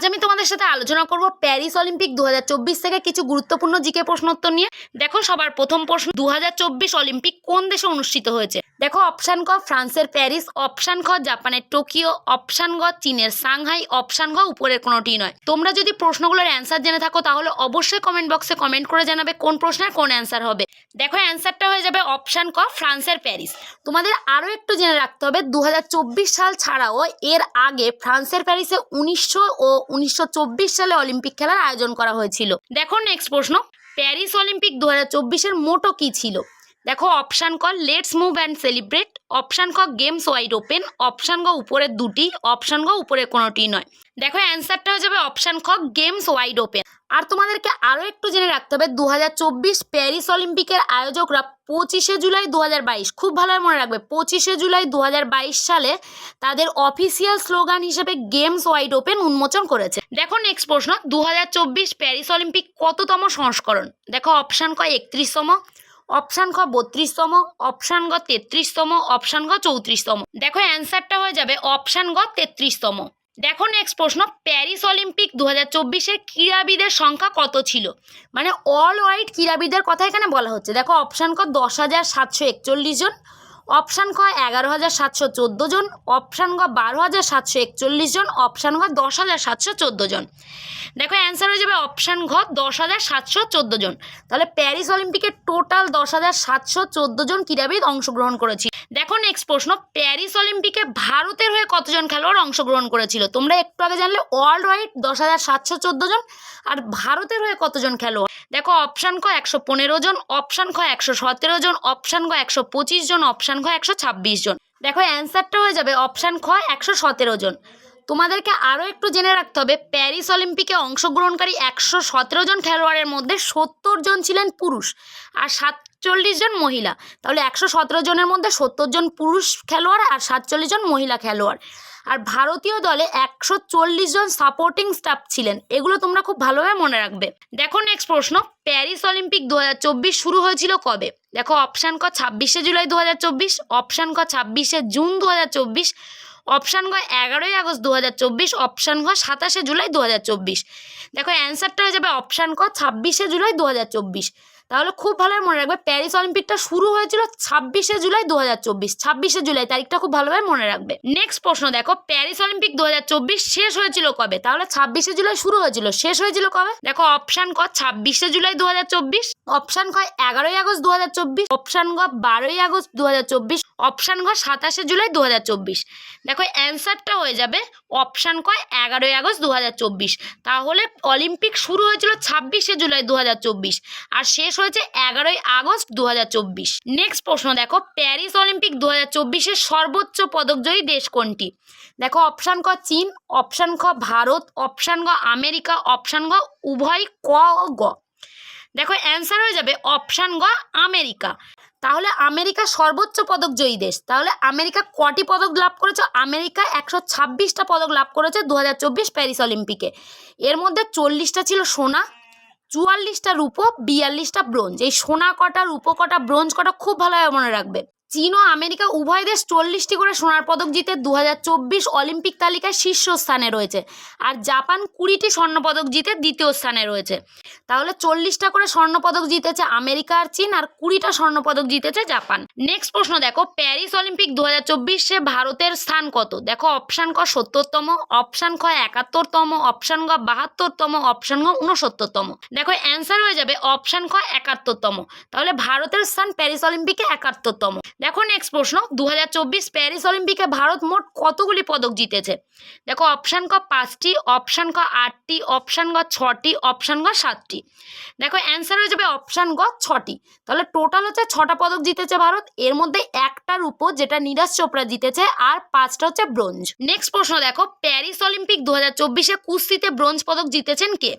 আজ আমি তোমাদের সাথে আলোচনা করব প্যারিস অলিম্পিক দু হাজার চব্বিশ থেকে কিছু গুরুত্বপূর্ণ জিকে প্রশ্নোত্তর নিয়ে। দেখো, সবার প্রথম প্রশ্ন দু হাজার চব্বিশ অলিম্পিক কোন দেশে অনুষ্ঠিত হয়েছে? দেখো, অপশান ক, ফ্রান্সের প্যারিস, অপশান খ, জাপানের টোকিও, অপশান গ, চীনের সাংহাই, অপশান ঘ উপরের কোনোটি নয়। তোমরা যদি প্রশ্নগুলোর অ্যান্সার জেনে থাকো, তাহলে অবশ্যই কমেন্ট বক্সে কমেন্ট করে জানাবে কোন প্রশ্নের কোন অ্যান্সার হবে। দেখো অ্যান্সারটা হয়ে যাবে অপশান ক ফ্রান্সের প্যারিস তোমাদের আরও একটু জেনে রাখতে হবে দু হাজার চব্বিশ সাল ছাড়াও এর আগে ফ্রান্সের প্যারিসে উনিশশো ও উনিশশো চব্বিশ সালে অলিম্পিক খেলার আয়োজন করা হয়েছিল। দেখো নেক্সট প্রশ্ন। প্যারিস অলিম্পিক দু হাজার মোটো কী ছিল? দেখো অপশান ক let's move and celebrate option ক গেমস ওয়াইড ওপেন অপশান গ উপরের দুটি। অপশান গ উপরের কোনোটি নয়। দেখো অ্যান্সারটা হয়ে যাবে অপশান খ গেমস ওয়াইড ওপেন আর তোমাদেরকে আরও একটু জেনে রাখতে হবে দু হাজার চব্বিশ প্যারিস অলিম্পিকের আয়োজকরা পঁচিশে জুলাই দু হাজার বাইশ, খুব ভালোভাবে মনে রাখবে, পঁচিশে জুলাই দু হাজার বাইশ সালে তাদের অফিসিয়াল স্লোগান হিসেবে গেমস ওয়াইড ওপেন উন্মোচন করেছে। দেখো নেক্সট প্রশ্ন দু হাজার চব্বিশ প্যারিস অলিম্পিক কততম সংস্করণ? দেখো অপশান ক একত্রিশতম। অপশান খ বত্রিশতম, অপশান গ তেত্রিশতম, অপশান গ চৌত্রিশতম। দেখো অ্যান্সারটা হয়ে যাবে অপশান গ তেত্রিশতম। দেখো নেক্সট প্রশ্ন, প্যারিস অলিম্পিক দু হাজার চব্বিশের ক্রীড়াবিদের সংখ্যা কত ছিল? মানে অল ওয়াইড ক্রীড়াবিদের কথা এখানে বলা হচ্ছে। দেখো অপশান ক দশ হাজার সাতশো একচল্লিশ জন অপশান খ এগারো হাজার সাতশো চোদ্দ জন, অপশান গ বারো হাজার সাতশো একচল্লিশ জন, অপশান ঘ দশ হাজার সাতশো চোদ্দ জন। দেখো অ্যান্সার হয়ে যাবে অপশান ঘ দশ হাজার সাতশো চোদ্দ জন। তাহলে প্যারিস অলিম্পিকে টোটাল দশ হাজার সাতশো চোদ্দ জন ক্রীড়াবিদ অংশগ্রহণ করেছি। দেখো নেক্সট প্রশ্ন প্যারিস অলিম্পিকে ভারতের হয়ে কতজন খেলোয়াড় অংশগ্রহণ করেছিল? তোমরা একটু আগে জানলে ওয়ার্ল্ড ওয়াইড দশ হাজার সাতশো চোদ্দ জন, আর ভারতের হয়ে কতজন খেলোয়াড়? দেখো অপশান ক একশো পনেরো জন, অপশান খ একশো সতেরো জন, অপশান গ একশো পঁচিশ জন, অপশান খ একশো ছাব্বিশ জন। দেখো অ্যান্সারটা হয়ে যাবে অপশান খ, একশো সতেরো জন। তোমাদেরকে আরও একটু জেনে রাখতে হবে, প্যারিস অলিম্পিকে অংশগ্রহণকারী একশো সতেরো জন খেলোয়াড়ের মধ্যে সত্তর জন ছিলেন পুরুষ আর সাতচল্লিশ জন মহিলা। তাহলে একশো সতেরো জনের মধ্যে সত্তর জন পুরুষ খেলোয়াড় আর সাতচল্লিশ জন মহিলা খেলোয়াড়। আর ভারতীয় দলে একশো চল্লিশ জন সাপোর্টিং স্টাফ ছিলেন। এগুলো তোমরা খুব ভালোভাবে মনে রাখবে। দেখো নেক্সট প্রশ্ন প্যারিস অলিম্পিক দু হাজার চব্বিশ শুরু হয়েছিল কবে? দেখো অপশান ক ছাব্বিশে জুলাই দু হাজার চব্বিশ অপশান ক ছাব্বিশে জুন দু হাজার চব্বিশ অপশান গ এগারোই আগস্ট দু হাজার চব্বিশ অপশান ঘ সাতাশে জুলাই দু হাজার চব্বিশ। দেখো অ্যান্সারটা হয়ে যাবে অপশান ক ছাব্বিশে জুলাই দু হাজার চব্বিশ। তাহলে খুব ভালোভাবে মনে রাখবে। প্যারিস অলিম্পিকটা শুরু হয়েছিল ছাব্বিশে জুলাই দু হাজার চব্বিশ। ছাব্বিশে জুলাই তারিখটা খুব ভালোভাবে মনে রাখবে। নেক্সট প্রশ্ন দেখো প্যারিস অলিম্পিক দু হাজার চব্বিশ শেষ হয়েছিল কবে? তাহলে ছাব্বিশে জুলাই শুরু হয়েছিল। শেষ হয়েছিল কবে? দেখো অপশান ক, ছাব্বিশে জুলাই দু হাজার চব্বিশ অপশান ক, এগারোই আগস্ট দু হাজার চব্বিশ অপশান ক, বারোই আগস্ট দু হাজার চব্বিশ অপশান ঘ সাতাশে জুলাই দু হাজার চব্বিশ। দেখো অ্যান্সারটা হয়ে যাবে অপশান ক এগারোই আগস্ট দু হাজার চব্বিশ। তাহলে অলিম্পিক শুরু হয়েছিল ছাব্বিশে জুলাই দু হাজার চব্বিশ আর শেষ হয়েছে এগারোই আগস্ট দু হাজার চব্বিশ। নেক্সট প্রশ্ন দেখো, প্যারিস অলিম্পিক দু হাজার সর্বোচ্চ পদকজয়ী দেশ কোনটি? দেখো অপশান ক চীন, অপশান খ ভারত, অপশান গ আমেরিকা, অপশান গ উভয় ক গ। দেখো অ্যান্সার হয়ে যাবে অপশান গ আমেরিকা। তাহলে আমেরিকা সর্বোচ্চ পদক জয়ী দেশ। তাহলে আমেরিকা কটি পদক লাভ করেছে? আমেরিকা একশো ছাব্বিশটা পদক লাভ করেছে দু হাজার চব্বিশ প্যারিস অলিম্পিকে। এর মধ্যে চল্লিশটা ছিল সোনা, চুয়াল্লিশটা রূপো, বিয়াল্লিশটা ব্রোঞ্জ। এই সোনা কটা, রূপো কটা, ব্রোঞ্জ কটা খুব ভালোভাবে মনে রাখবে। চীন ও আমেরিকা উভয় দেশ চল্লিশটি করে সোনার পদক জিতে দু হাজার চব্বিশ অলিম্পিক তালিকায় শীর্ষস্থানে রয়েছে। আর জাপান কুড়িটি স্বর্ণপদক জিতে দ্বিতীয় স্থানে রয়েছে। তাহলে চল্লিশটা করে স্বর্ণপদক জিতেছে আমেরিকা আর চীন, আর কুড়িটা স্বর্ণপদক জিতেছে জাপান। নেক্সট প্রশ্ন দেখো, প্যারিস অলিম্পিক দু চব্বিশে ভারতের স্থান কত? দেখো অপশান ক সত্তরতম অপশান খ একাত্তরতম অপশান গ বাহাত্তরতম অপশান গ উনসত্তরতম দেখো অ্যান্সার হয়ে যাবে অপশান খ একাত্তরতম। তাহলে ভারতের স্থান প্যারিস অলিম্পিকে একাত্তরতম। দেখো নেক্সট প্রশ্ন দু হাজার চব্বিশ প্যারিস অলিম্পিকে ভারত মোট কতগুলি পদক জিতেছে? দেখো অপশান ক পাঁচটি অপশান ক আটটি অপশান গ ছটি অপশান গ সাতটি। দেখো অ্যান্সার হয়ে যাবে অপশান গ ছটি। তাহলে টোটাল হচ্ছে ছটা পদক জিতেছে ভারত, এর মধ্যে একটার উপর যেটা নীরাজ চোপড়া জিতেছে আর পাঁচটা হচ্ছে ব্রোঞ্জ। নেক্সট প্রশ্ন দেখো, প্যারিস অলিম্পিক দু হাজার চব্বিশে কুস্তিতে ব্রোঞ্জ পদক জিতেছেন কে?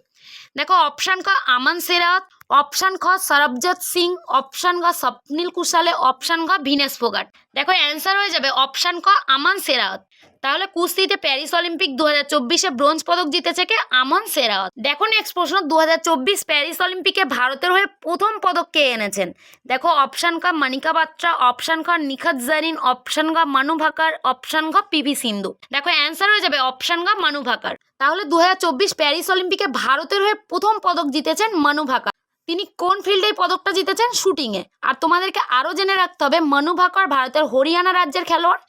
দেখো অপশান ক আমান সেরাওয়াত অপশান খ সরবজত সিং অপশান গ স্বপ্নিল কুশালে অপশান গ ভিনেশ ফোগাট দেখো অ্যান্সার হয়ে যাবে অপশান ক আমান সেরাওয়াত তাহলে কুস্তিতে প্যারিস অলিম্পিক দু হাজার চব্বিশে ব্রোঞ্জ পদক জিতেছে কে আমন সেরাওয়াত দেখো নেক্সট প্রশ্ন দু হাজার চব্বিশ প্যারিস অলিম্পিকে ভারতের হয়ে প্রথম পদক কে এনেছেন দেখো অপশান ক মানিকা বাত্রা অপশান খ নিখত জারিন অপশান গ মানু ভাকার অপশান গ পিভি সিন্ধু দেখো অ্যান্সার হয়ে যাবে অপশান গ মানু ভাকার তাহলে দু হাজার চব্বিশ প্যারিস অলিম্পিকে ভারতের হয়ে প্রথম পদক জিতেছেন মানু ভাকার। তিনি কোন ফিল্ডে পদকটা জিতেছেন? শুটিংয়ে। আর তোমাদেরকে আরও জেনে রাখতে হবে, মানু ভাকর ভারতের হরিয়ানা রাজ্যের খেলোয়াড়।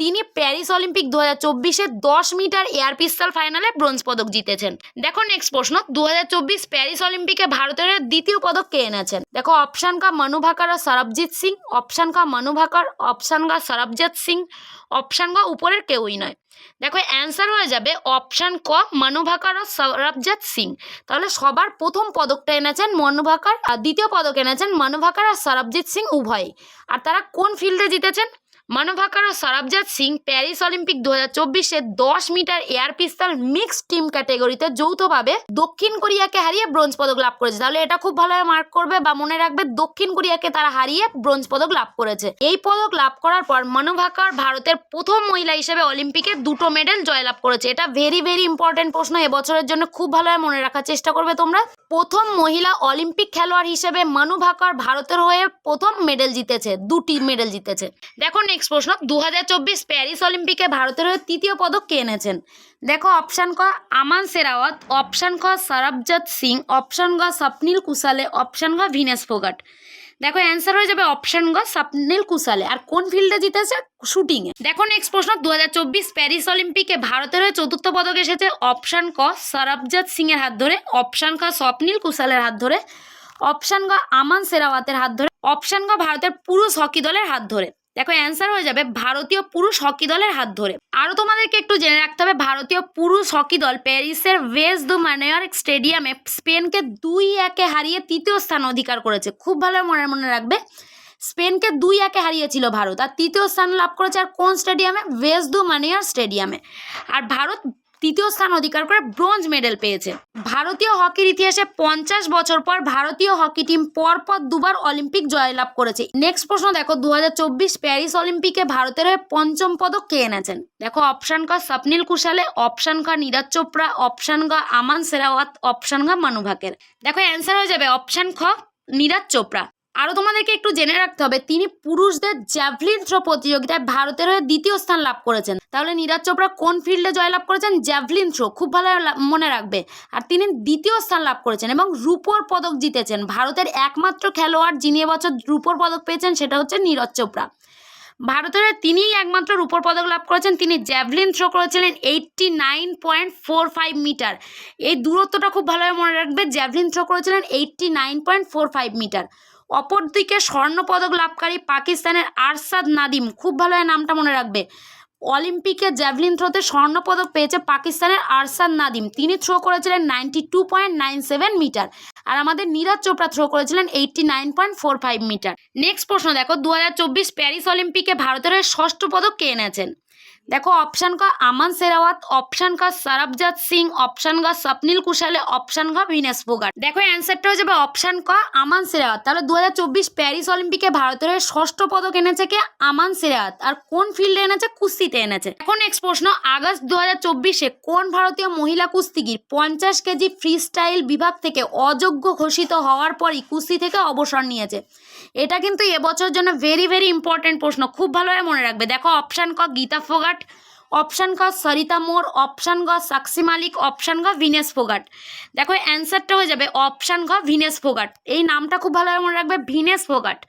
তিনি প্যারিস অলিম্পিক দু হাজার চব্বিশে দশ মিটার এয়ার পিস্তল ফাইনালে ব্রোঞ্জ পদক জিতেছেন। দেখো নেক্সট প্রশ্ন দু হাজার চব্বিশ প্যারিস অলিম্পিকে ভারতের দ্বিতীয় পদক কে এনেছেন? দেখো অপশান কা মনু ভাকার আর সরবজিৎ সিং অপশান কা মনু ভাকার অপশান কা সরবজিৎ সিং অপশান কা উপরের কেউই নয়। দেখো অ্যান্সার হয়ে যাবে অপশান ক মনু ভাকার ও সরবজিৎ সিং। তাহলে সবার প্রথম পদকটা এনেছেন মনু ভাকার আর দ্বিতীয় পদক এনেছেন মনু ভাকার আর সরবজিৎ সিং উভয়ই। আর তারা কোন ফিল্ডে জিতেছেন? মনু ভাকার ও সরবজিৎ সিং প্যারিস অলিম্পিক দু হাজার চব্বিশে দশ metre air pistol mixed team ক্যাটেগরিতে যৌথভাবে দক্ষিণ কোরিয়াকে হারিয়ে ব্রোঞ্জ পদক লাভ করেছে। তাহলে এটা খুব ভালোভাবে মার্ক করবে বা মনে রাখবে দক্ষিণ কোরিয়াকে তারা হারিয়ে ব্রোঞ্জ পদক লাভ করেছে। এই পদক লাভ করার পর মনু ভাকার ভারতের প্রথম মহিলা হিসেবে অলিম্পিকে দুটো মেডেল জয়লাভ করেছে। এটা ভেরি ভেরি ইম্পর্টেন্ট প্রশ্ন। এবছরের জন্য খুব ভালোভাবে মনে রাখার চেষ্টা করবে তোমরা। প্রথম মহিলা অলিম্পিক খেলোয়াড় হিসেবে মনু ভাকার ভারতের হয়ে প্রথম মেডেল জিতেছে, দুটি মেডেল জিতেছে। দেখো নেক্সট প্রশ্ন দু প্যারিস অলিম্পিকে ভারতের হয়ে তৃতীয় পদক কে এনেছেন? দেখো, অপশান ক আমান সেরাওয়াত, অপশান খ সরবজত সিং, অপশান গ স্বপ্নীল কুশালে, অপশান গ ভিনেস ফোগাট। দেখো, অ্যান্সার হয়ে যাবে অপশান গ স্বপ্নীল কুশালে। আর কোন ফিল্ডে জিতেছে? শুটিংয়ে। দেখো, নেক্সট প্রশ্ন দু হাজার চব্বিশ প্যারিস অলিম্পিকে ভারতের হয়ে চতুর্থ পদক এসেছে, অপশান ক সরবজত সিং এর হাত ধরে, অপশান খ স্বপ্নীল কুশালের হাত ধরে, অপশান গ আমান সেরাওয়াতের হাত ধরে, অপশান গ ভারতের পুরুষ হকি দলের হাত ধরে। দেখো অ্যান্সার হয়ে যাবে ভারতীয় পুরুষ হকি দলের হাত ধরে। আরও তোমাদেরকে একটু জেনে রাখতে হবে, ভারতীয় পুরুষ হকি দল প্যারিসের ওয়েস দু মানেয়ার স্টেডিয়ামে স্পেনকে দুই একে হারিয়ে তৃতীয় স্থান অধিকার করেছে। খুব ভালো মনে মনে রাখবে। স্পেনকে দুই একে হারিয়েছিল ভারত, আর তৃতীয় স্থান লাভ করেছে আর কোন স্টেডিয়ামে? ওয়েস দু মানেয়ার স্টেডিয়ামে। আর ভারত তৃতীয় স্থান অধিকার করে ব্রোঞ্জ মেডেল পেয়েছে। ভারতীয় হকির ইতিহাসে পঞ্চাশ বছর পর ভারতীয় হকি টিম পরপর দুবার অলিম্পিক জয়লাভ করেছে। নেক্সট প্রশ্ন, দেখো দু হাজার চব্বিশ প্যারিস অলিম্পিকে ভারতের হয়ে পঞ্চম পদক কে এনেছেন? দেখো, অপশান ক স্বপ্নীল কুশালে, অপশান ক নীরাজ চোপড়া, অপশান গ আমান সেরাওয়াত, অপশান গ মানু ভাকের। দেখো, অ্যান্সার হয়ে যাবে অপশান খ নীরজ চোপড়া। আরও তোমাদেরকে একটু জেনে রাখতে হবে, তিনি পুরুষদের জ্যাভলিন থ্রো প্রতিযোগিতায় ভারতের হয়ে দ্বিতীয় স্থান লাভ করেছেন। তাহলে নীরজ চোপড়া কোন ফিল্ডে জয়লাভ করেছেন? জ্যাভলিন থ্রো, খুব ভালো মনে রাখবে। আর তিনি দ্বিতীয় স্থান লাভ করেছেন এবং রূপোর পদক জিতেছেন। ভারতের একমাত্র খেলোয়াড় যিনি এবছর রূপোর পদক পেয়েছেন, সেটা হচ্ছে নীরজ চোপড়া। ভারতের তিনিই একমাত্র রূপোর পদক লাভ করেছেন। তিনি জ্যাভলিন থ্রো করেছিলেন eighty nine point four five metre. এই দূরত্বটা খুব ভালোভাবে মনে রাখবে, জ্যাভলিন থ্রো করেছিলেন eighty nine point four five metre. অপরদিকে স্বর্ণপদক লাভকারী পাকিস্তানের আরশাদ নাদিম, খুব ভালোভাবে নামটা মনে রাখবে। অলিম্পিকে জ্যাভলিন থ্রোতে স্বর্ণপদক পেয়েছে পাকিস্তানের আরশাদ নাদিম। তিনি থ্রো করেছিলেন ninety two point nine seven metre আর আমাদের নীরাজ চোপড়া থ্রো করেছিলেন eighty nine point four five metre. Next প্রশ্ন, দেখো দু হাজার চব্বিশ প্যারিস অলিম্পিকে ভারতের ষষ্ঠ পদক কে এনেছেন? দেখো অপশান ক আমান সেরাওয়াত অপশান ক সরবজত সিং অপশান গ স্বপ্নীল কুশালে অপশান গ ভিনেস ফোগাট দেখো অ্যান্সারটা হয়ে যাবে অপশান ক আমান সেরাওয়াত। তাহলে দু হাজার চব্বিশ প্যারিস অলিম্পিকে ভারতের ষষ্ঠ পদক এনেছে কে? আমান সেরাওয়াত। আর কোন ফিল্ডে এনেছে? কুস্তিতে এনেছে। এখন নেক্সট প্রশ্ন, আগস্ট দু চব্বিশে কোন ভারতীয় মহিলা কুস্তিগির পঞ্চাশ কেজি ফ্রি স্টাইল বিভাগ থেকে অযোগ্য ঘোষিত হওয়ার পরই কুস্তি থেকে অবসর নিয়েছে? এটা কিন্তু এবছর জন্য ভেরি ভেরি ইম্পর্টেন্ট প্রশ্ন। খুব ভালোভাবে মনে রাখবে। দেখো অপশান ক গীতা ফোগাট অপশান ক সরিতা মোর অপশান গ সাক্ষী মালিক অপশান গ ভিনেস ফোগাট। দেখো অ্যান্সারটা হয়ে যাবে অপশান ঘ ভিনেস ফোগাট। এই নামটা খুব ভালোভাবে মনে রাখবে ভিনেস ফোগাট।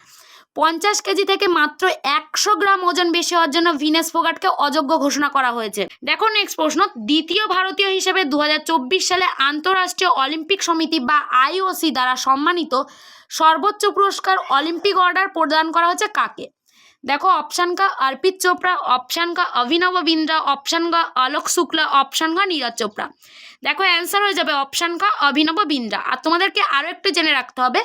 পঞ্চাশ কেজি থেকে মাত্র একশো গ্রাম ওজন বেশি হওয়ার জন্য ভিনেস ফোগাটকে অযোগ্য ঘোষণা করা হয়েছে। দেখো নেক্সট প্রশ্ন, দ্বিতীয় ভারতীয় হিসেবে দু হাজার চব্বিশ সালে আন্তঃরাষ্ট্রীয় অলিম্পিক সমিতি বা আইওসি দ্বারা সম্মানিত সর্বোচ্চ পুরস্কার অলিম্পিক অর্ডার প্রদান করা হয়েছে কাকে? দেখো অপশান কা অর্পিত চোপড়া অপশান কা অভিনব বিন্দ্রা অপশান কা আলোক শুক্লা অপশান কা নীরজ চোপড়া দেখো অ্যান্সার হয়ে যাবে অপশান কা অভিনব বিন্দ্রা আর তোমাদেরকে আরও একটু জেনে রাখতে হবে,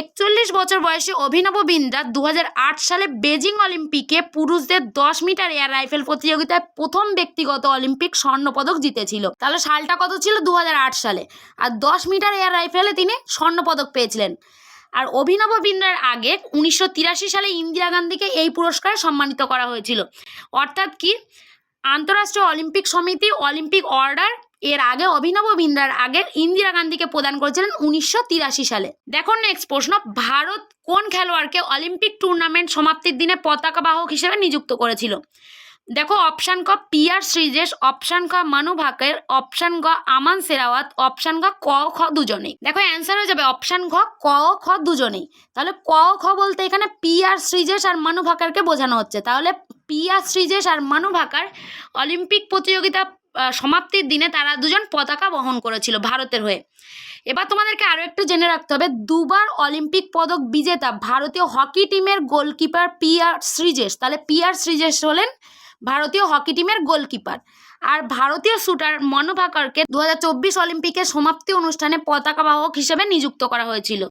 একচল্লিশ বছর বয়সী অভিনব বিন্দ্রা দু হাজার আট সালে বেজিং অলিম্পিকে পুরুষদের দশ মিটার এয়ার রাইফেল প্রতিযোগিতায় প্রথম ব্যক্তিগত অলিম্পিক স্বর্ণপদক জিতেছিল। তাহলে সালটা কত ছিল? দু হাজার আট সালে। আর দশ মিটার এয়ার রাইফেলে তিনি স্বর্ণপদক পেয়েছিলেন। আর অভিনব বিন্দ্রার আগে উনিশশো তিরাশি সালে ইন্দিরা গান্ধীকে এই পুরস্কারে সম্মানিত করা হয়েছিল। অর্থাৎ কি? আন্তঃরাষ্ট্রীয় অলিম্পিক সমিতি, অলিম্পিক অর্ডার, এর আগে অভিনব বিন্দ্রার আগে ইন্দিরা গান্ধীকে প্রদান করেছিলেন উনিশশো তিরাশি সালে। দেখো নেক্সট প্রশ্ন, ভারত কোন খেলোয়াড়কে অলিম্পিক টুর্নামেন্ট সমাপ্তির দিনে পতাকা বাহক হিসেবে নিযুক্ত করেছিল? দেখো অপশান ক পিয়ার শ্রীজেশ অপশান ক মানু ভাকের অপশান গ আমান সেরাওয়াত অপশান গ ক, খ দুজনেই। দেখো অ্যান্সার হয়ে যাবে অপশান ঘ ক, খ দুজনেই। তাহলে ক, খ বলতে এখানে পি আর শ্রীজেশ আর মানু ভাকারকে বোঝানো হচ্ছে। তাহলে পি আর শ্রীজেশ আর মানু ভাকার অলিম্পিক প্রতিযোগিতা সমাপ্তির দিনে তারা দুজন পতাকা বহন করেছিল ভারতের হয়ে। এবার তোমাদেরকে আরও একটু জেনে রাখতে হবে, দুবার অলিম্পিক পদক বিজেতা ভারতীয় হকি টিমের গোলকিপার পি আর শ্রীজেশ। তাহলে পি আর শ্রীজেশ হলেন ভারতীয় হকি টিমের গোলকিপার। আর ভারতীয় শুটার মনোভাকরকে দু হাজার চব্বিশ অলিম্পিকের সমাপ্তি অনুষ্ঠানে পতাকা বাহক হিসেবে নিযুক্ত করা হয়েছিল।